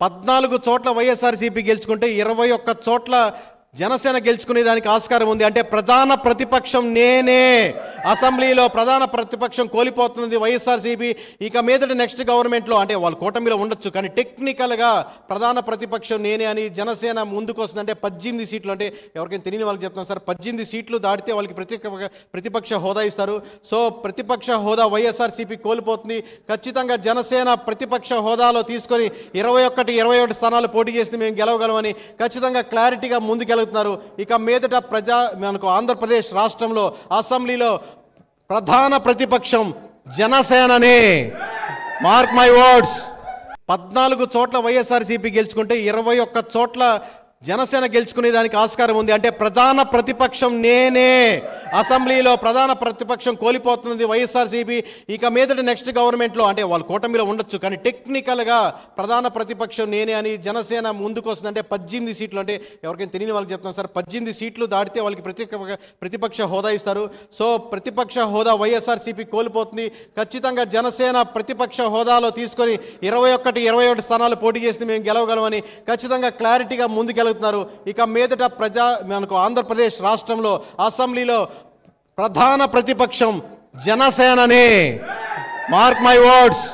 పద్నాలుగు చోట్ల వైఎస్ఆర్సీపీ గెలుచుకుంటే ఇరవై ఒక్క చోట్ల జనసేన గెలుచుకునే దానికి ఆస్కారం ఉంది. అంటే ప్రధాన ప్రతిపక్షం నేనే. అసెంబ్లీలో ప్రధాన ప్రతిపక్షం కోల్పోతున్నది వైఎస్ఆర్సీపీ. ఇక మీదట నెక్స్ట్ గవర్నమెంట్లో అంటే వాళ్ళు కూటమిలో ఉండొచ్చు కానీ టెక్నికల్గా ప్రధాన ప్రతిపక్షం నేనే అని జనసేన ముందుకు వస్తుందంటే పద్దెనిమిది సీట్లు అంటే ఎవరికైనా తెలియని వాళ్ళకి చెప్తున్నాను సార్ పద్దెనిమిది సీట్లు దాటితే వాళ్ళకి ప్రతి ప్రతిపక్ష హోదా ఇస్తారు. సో ప్రతిపక్ష హోదా వైఎస్ఆర్సీపీ కోల్పోతుంది. ఖచ్చితంగా జనసేన ప్రతిపక్ష హోదాలో తీసుకొని ఇరవై ఒకటి ఇరవై ఒకటి స్థానాలు పోటీ చేసింది మేము గెలవగలమని ఖచ్చితంగా క్లారిటీగా ముందుకెళ్తున్నారు. ఇక మీదట ప్రజా మనకు ఆంధ్రప్రదేశ్ రాష్ట్రంలో అసెంబ్లీలో ప్రధాన ప్రతిపక్షం జనసేననే. మార్క్ మై వర్డ్స్ పద్నాలుగు చోట్ల వైఎస్ఆర్సీపీ గెలుచుకుంటే ఇరవై ఒక్క చోట్ల జనసేన గెలుచుకునే దానికి ఆస్కారం ఉంది. అంటే ప్రధాన ప్రతిపక్షం నేనే. అసెంబ్లీలో ప్రధాన ప్రతిపక్షం కోల్పోతున్నది వైఎస్ఆర్సీపీ. ఇక మీదట నెక్స్ట్ గవర్నమెంట్లో అంటే వాళ్ళు కూటమిలో ఉండొచ్చు కానీ టెక్నికల్గా ప్రధాన ప్రతిపక్షం నేనే అని జనసేన ముందుకు వస్తుందంటే పద్దెనిమిది సీట్లు అంటే ఎవరికైనా తెలియని వాళ్ళకి చెప్తున్నాను సార్ పద్దెనిమిది సీట్లు దాటితే వాళ్ళకి ప్రతి ప్రతిపక్ష హోదా ఇస్తారు. సో ప్రతిపక్ష హోదా వైఎస్ఆర్సీపీ కోల్పోతుంది. ఖచ్చితంగా జనసేన ప్రతిపక్ష హోదాలో తీసుకొని ఇరవై ఒకటి ఇరవై ఒకటి స్థానాలు పోటీ చేసింది మేము గెలవగలమని ఖచ్చితంగా క్లారిటీగా ముందుకెళ్తున్నారు. ఇక మీదట ప్రజా మనకు ఆంధ్రప్రదేశ్ రాష్ట్రంలో అసెంబ్లీలో ప్రధాన ప్రతిపక్షం జనసేననే. Mark my words